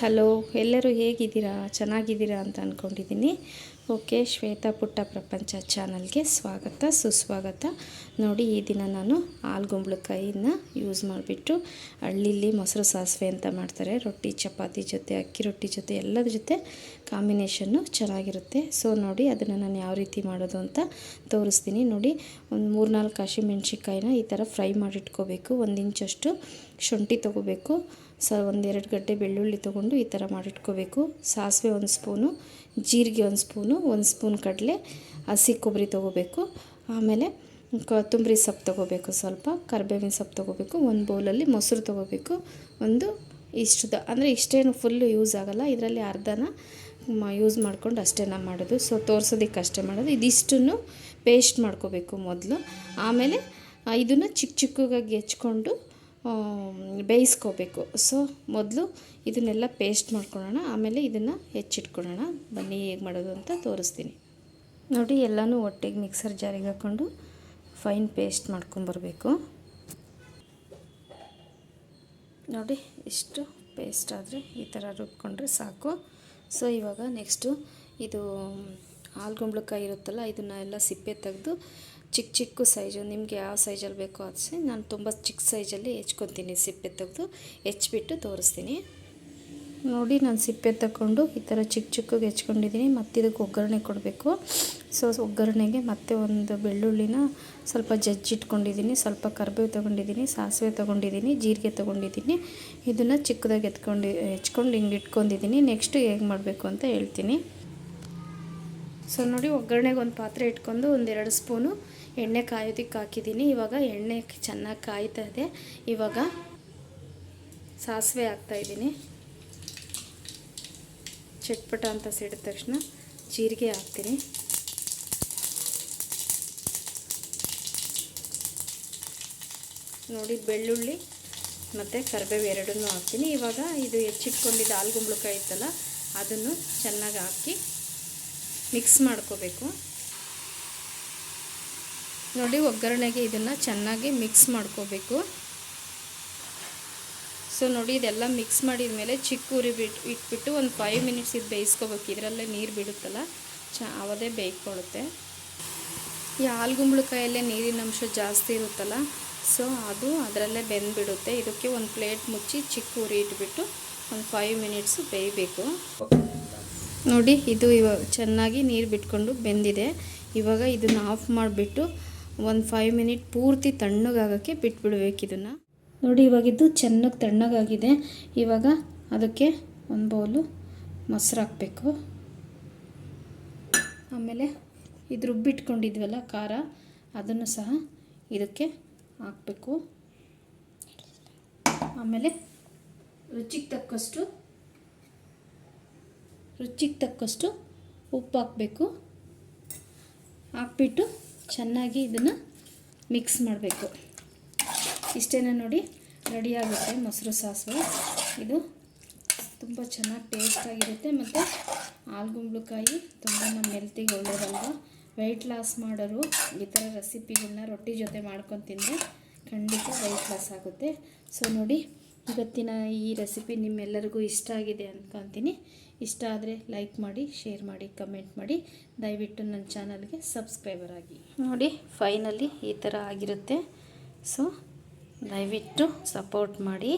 Hello, ಎಲ್ಲರೂ ಹೇಗಿದ್ದೀರಾ? ಚೆನ್ನಾಗಿದ್ದೀರಾ ಅಂತ ಅಂದ್ಕೊಂಡಿದ್ದೀನಿ ಓಕೆ, ಶ್ವೇತಾ ಪುಟ್ಟ ಪ್ರಪಂಚ ಚಾನಲ್ಗೆ ಸ್ವಾಗತ, ಸುಸ್ವಾಗತ. ನೋಡಿ, ಈ ದಿನ ನಾನು ಆಲ್ಗುಂಬಳಕಾಯಿನ ಯೂಸ್ ಮಾಡಿಬಿಟ್ಟು ಹಳ್ಳಿಲಿ ಮೊಸರು ಸಾಸಿವೆ ಅಂತ ಮಾಡ್ತಾರೆ. ರೊಟ್ಟಿ, ಚಪಾತಿ ಜೊತೆ, ಅಕ್ಕಿ ರೊಟ್ಟಿ ಜೊತೆ, ಎಲ್ಲದ ಜೊತೆ ಕಾಂಬಿನೇಷನ್ನು ಚೆನ್ನಾಗಿರುತ್ತೆ. ಸೊ ನೋಡಿ, ಅದನ್ನು ನಾನು ಯಾವ ರೀತಿ ಮಾಡೋದು ಅಂತ ತೋರಿಸ್ತೀನಿ. ನೋಡಿ, ಒಂದು ಮೂರು ನಾಲ್ಕು ಹಸಿಮೆಣ್ಸಿಕಾಯಿನ ಈ ಥರ ಫ್ರೈ ಮಾಡಿಟ್ಕೋಬೇಕು. ಒಂದು ಇಂಚಷ್ಟು ಶುಂಠಿ ತೊಗೋಬೇಕು. ಸ ಒಂದೆರಡು ಗಡ್ಡೆ ಬೆಳ್ಳುಳ್ಳಿ ತೊಗೊಂಡು ಈ ಥರ ಮಾಡಿಟ್ಕೋಬೇಕು. ಸಾಸಿವೆ ಒಂದು ಸ್ಪೂನು, ಜೀರಿಗೆ ಒಂದು ಸ್ಪೂನು, ಒಂದು ಸ್ಪೂನ್ ಕಡಲೆ, ಹಸಿ ಕೊಬ್ಬರಿ ತೊಗೋಬೇಕು. ಆಮೇಲೆ ಕೊತ್ತಂಬರಿ ಸೊಪ್ಪು ತೊಗೋಬೇಕು ಸ್ವಲ್ಪ, ಕರಿಬೇವಿನ ಸೊಪ್ಪು ತೊಗೋಬೇಕು, ಒಂದು ಬೌಲಲ್ಲಿ ಮೊಸರು ತೊಗೋಬೇಕು. ಒಂದು ಇಷ್ಟದ, ಅಂದರೆ ಇಷ್ಟೇನು ಫುಲ್ಲು ಯೂಸ್ ಆಗೋಲ್ಲ, ಇದರಲ್ಲಿ ಅರ್ಧನ ಯೂಸ್ ಮಾಡ್ಕೊಂಡು ಅಷ್ಟೇ ನಾನು ಮಾಡೋದು. ಸೊ ತೋರ್ಸೋದಕ್ಕೆ ಅಷ್ಟೇ ಮಾಡೋದು. ಇದಿಷ್ಟನ್ನು ಪೇಸ್ಟ್ ಮಾಡ್ಕೋಬೇಕು ಮೊದಲು. ಆಮೇಲೆ ಇದನ್ನು ಚಿಕ್ಕ ಚಿಕ್ಕಗಾಗಿ ಹೆಚ್ಕೊಂಡು ಬೇಯಿಸ್ಕೋಬೇಕು. ಸೊ ಮೊದಲು ಇದನ್ನೆಲ್ಲ ಪೇಸ್ಟ್ ಮಾಡ್ಕೊಳ್ಳೋಣ. ಆಮೇಲೆ ಇದನ್ನು ಹೆಚ್ಚಿಟ್ಕೊಳ್ಳೋಣ. ಬನ್ನಿ ಹೇಗೆ ಮಾಡೋದು ಅಂತ ತೋರಿಸ್ತೀನಿ. ನೋಡಿ, ಎಲ್ಲನೂ ಒಟ್ಟಿಗೆ ಮಿಕ್ಸರ್ ಜಾರಿಗೆ ಹಾಕ್ಕೊಂಡು ಫೈನ್ ಪೇಸ್ಟ್ ಮಾಡ್ಕೊಂಬರ್ಬೇಕು ನೋಡಿ, ಇಷ್ಟು ಪೇಸ್ಟ್ ಆದರೆ ಈ ಥರ ರುಬ್ಕೊಂಡ್ರೆ ಸಾಕು. ಸೊ ಇವಾಗ ನೆಕ್ಸ್ಟು ಇದು ಆಲ್ಗುಂಬಳಕಾಯಿ ಇರುತ್ತಲ್ಲ, ಇದನ್ನ ಎಲ್ಲ ಸಿಪ್ಪೆ ತೆಗೆದು ಚಿಕ್ಕ ಚಿಕ್ಕ ಸೈಜು ನಿಮಗೆ ಯಾವ ಸೈಜಲ್ಲಿ ಬೇಕೋ ಅದು ನಾನು ತುಂಬ ಚಿಕ್ಕ ಸೈಜಲ್ಲಿ ಹೆಚ್ಕೊತೀನಿ ಸಿಪ್ಪೆ ತೆಗೆದು, ಹೆಚ್ಬಿಟ್ಟು ತೋರಿಸ್ತೀನಿ. ನೋಡಿ ನಾನು ಸಿಪ್ಪೆ ತಗೊಂಡು ಈ ಥರ ಚಿಕ್ಕ ಚಿಕ್ಕಗೆ ಹೆಚ್ಕೊಂಡಿದ್ದೀನಿ ಮತ್ತು ಇದಕ್ಕೆ ಒಗ್ಗರಣೆ ಕೊಡಬೇಕು. ಸೊ ಒಗ್ಗರಣೆಗೆ ಮತ್ತೆ ಒಂದು ಬೆಳ್ಳುಳ್ಳಿನ ಸ್ವಲ್ಪ ಜಜ್ಜಿಟ್ಕೊಂಡಿದ್ದೀನಿ ಸ್ವಲ್ಪ ಕರಿಬೇವು ತೊಗೊಂಡಿದ್ದೀನಿ ಸಾಸಿವೆ ತೊಗೊಂಡಿದ್ದೀನಿ ಜೀರಿಗೆ ತೊಗೊಂಡಿದ್ದೀನಿ ಇದನ್ನು ಚಿಕ್ಕದಾಗಿ ಎತ್ಕೊಂಡು, ಹೆಚ್ಕೊಂಡು ಹಿಂಗೆ ಇಟ್ಕೊಂಡಿದ್ದೀನಿ ನೆಕ್ಸ್ಟ್ ಹೇಗೆ ಮಾಡಬೇಕು ಅಂತ ಹೇಳ್ತೀನಿ. ಸೊ ನೋಡಿ ಒಗ್ಗರಣೆಗೆ ಒಂದು ಪಾತ್ರೆ ಇಟ್ಕೊಂಡು ಒಂದೆರಡು ಸ್ಪೂನು ಎಣ್ಣೆ ಕಾಯೋದಿಕ್ಕೆ ಹಾಕಿದ್ದೀನಿ. ಇವಾಗ ಎಣ್ಣೆ ಚೆನ್ನಾಗಿ ಕಾಯ್ತಾ ಇದೆ. ಇವಾಗ ಸಾಸಿವೆ ಹಾಕ್ತಾಯಿದ್ದೀನಿ ಚಟ್ಪಟ ಅಂತ ಸಿಡಿದ ತಕ್ಷಣ ಜೀರಿಗೆ ಹಾಕ್ತೀನಿ. ನೋಡಿ ಬೆಳ್ಳುಳ್ಳಿ ಮತ್ತು ಕರಿಬೇವು ಎರಡನ್ನೂ ಹಾಕ್ತೀನಿ. ಇವಾಗ ಇದು ಹೆಚ್ಚಿಟ್ಕೊಂಡಿದ್ದ ಆಲ್ಗುಂಬಳಕಾಯಿ ಇತ್ತಲ್ಲ, ಅದನ್ನು ಚೆನ್ನಾಗಿ ಹಾಕಿ ಮಿಕ್ಸ್ ಮಾಡ್ಕೋಬೇಕು. ನೋಡಿ ಒಗ್ಗರಣೆಗೆ ಇದನ್ನು ಚೆನ್ನಾಗಿ ಮಿಕ್ಸ್ ಮಾಡ್ಕೋಬೇಕು. ಸೊ ನೋಡಿ ಇದೆಲ್ಲ ಮಿಕ್ಸ್ ಮಾಡಿದ ಮೇಲೆ ಚಿಕ್ಕ ಉರಿ ಬಿಟ್ಟು ಇಟ್ಬಿಟ್ಟು ಒಂದು ಫೈವ್ ಮಿನಿಟ್ಸ್ ಇದು ಬೇಯಿಸ್ಕೋಬೇಕು. ಇದರಲ್ಲೇ ನೀರು ಬಿಡುತ್ತಲ್ಲ, ಚ ಅವದೇ ಬೇಯ್ಕೊಳ್ಳುತ್ತೆ. ಈ ಆಲ್ಗುಂಬಳಕಾಯಲ್ಲೇ ನೀರಿನ ಅಂಶ ಜಾಸ್ತಿ ಇರುತ್ತಲ್ಲ, ಸೊ ಅದು ಅದರಲ್ಲೇ ಬೆಂದ್ಬಿಡುತ್ತೆ. ಇದಕ್ಕೆ ಒಂದು ಪ್ಲೇಟ್ ಮುಚ್ಚಿ ಚಿಕ್ಕ ಉರಿ ಇಟ್ಬಿಟ್ಟು ಒಂದು ಫೈವ್ ಮಿನಿಟ್ಸು ಬೇಯಬೇಕು. ನೋಡಿ, ಇದು ಇವಾಗ ಚೆನ್ನಾಗಿ ನೀರು ಬಿಟ್ಕೊಂಡು ಬೆಂದಿದೆ. ಇವಾಗ ಇದನ್ನು ಆಫ್ ಮಾಡಿಬಿಟ್ಟು ಒಂದು ಫೈವ್ ಮಿನಿಟ್ ಪೂರ್ತಿ ತಣ್ಣಗಾಗೋಕ್ಕೆ ಬಿಟ್ಬಿಡ್ಬೇಕು ಇದನ್ನು. ನೋಡಿ ಇವಾಗಿದ್ದು ಚೆನ್ನಾಗಿ ತಣ್ಣಗಾಗಿದೆ. ಇವಾಗ ಅದಕ್ಕೆ ಒಂದು ಬೌಲು ಮೊಸರು ಹಾಕಬೇಕು. ಆಮೇಲೆ ಇದು ರುಬ್ಬಿಟ್ಕೊಂಡಿದ್ವಲ್ಲ ಖಾರ, ಅದನ್ನು ಸಹ ಇದಕ್ಕೆ ಹಾಕಬೇಕು. ಆಮೇಲೆ ರುಚಿಗೆ ತಕ್ಕಷ್ಟು ರುಚಿಗೆ ತಕ್ಕಷ್ಟು ಉಪ್ಪು ಹಾಕಬೇಕು. ಹಾಕ್ಬಿಟ್ಟು ಚೆನ್ನಾಗಿ ಇದನ್ನು ಮಿಕ್ಸ್ ಮಾಡಬೇಕು. ಇಷ್ಟೇನ ನೋಡಿ ರೆಡಿಯಾಗುತ್ತೆ ಮೊಸರು ಸಾಸು. ಇದು ತುಂಬ ಚೆನ್ನಾಗಿ ಟೇಸ್ಟಾಗಿರುತ್ತೆ ಮತ್ತು ಆಲ್ಗುಂಬಳಕಾಯಿ ತುಂಬ ನಮ್ಮ ಹೆಲ್ತಿಗೆ ಒಳ್ಳೆಯದಲ್ವ ವೆಯ್ಟ್ ಲಾಸ್ ಮಾಡೋರು ಈ ಥರ ರೆಸಿಪಿಗಳನ್ನ ರೊಟ್ಟಿ ಜೊತೆ ಮಾಡ್ಕೊಂಡು ತಿಂದರೆ ಖಂಡಿತ ವೆಯ್ಟ್ ಲಾಸ್ ಆಗುತ್ತೆ. ಸೊ ನೋಡಿ ಇವತ್ತಿನ ಈ ರೆಸಿಪಿ ನಿಮ್ಮೆಲ್ಲರಿಗೂ ಇಷ್ಟ ಆಗಿದೆ ಅಂದ್ಕೊತೀನಿ ಇಷ್ಟ ಆದರೆ ಲೈಕ್ ಮಾಡಿ ಶೇರ್ ಮಾಡಿ ಕಮೆಂಟ್ ಮಾಡಿ. ದಯವಿಟ್ಟು ನನ್ನ ಚಾನಲ್ಗೆ ಸಬ್ಸ್ಕ್ರೈಬರ್ ಆಗಿ. ನೋಡಿ ಫೈನಲಿ ಈ ಥರ ಆಗಿರುತ್ತೆ. ಸೊ ದಯವಿಟ್ಟು ಸಪೋರ್ಟ್ ಮಾಡಿ.